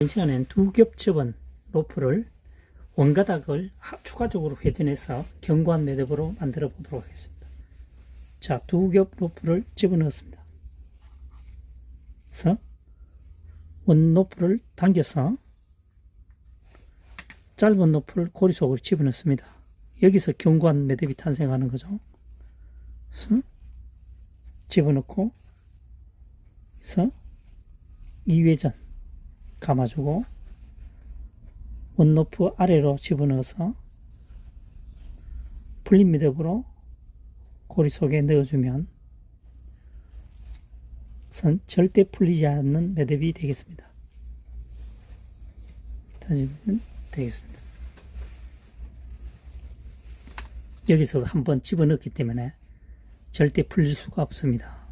이 시간엔 두 겹 접은 로프를 원가닥을 하- 추가적으로 회전해서 견고한 매듭으로 만들어 보도록 하겠습니다. 자, 두 겹 로프를 집어넣었습니다. 그래서 원 로프를 당겨서 짧은 로프를 고리 속으로 집어넣습니다. 여기서 견고한 매듭이 탄생하는 거죠. 그래서 집어넣고 그래서 이회전 감아주고 원로프 아래로 집어넣어서 풀린 매듭으로 고리 속에 넣어주면 선 절대 풀리지 않는 매듭이 되겠습니다. 다시면 되겠습니다. 여기서 한번 집어넣기 때문에 절대 풀릴 수가 없습니다.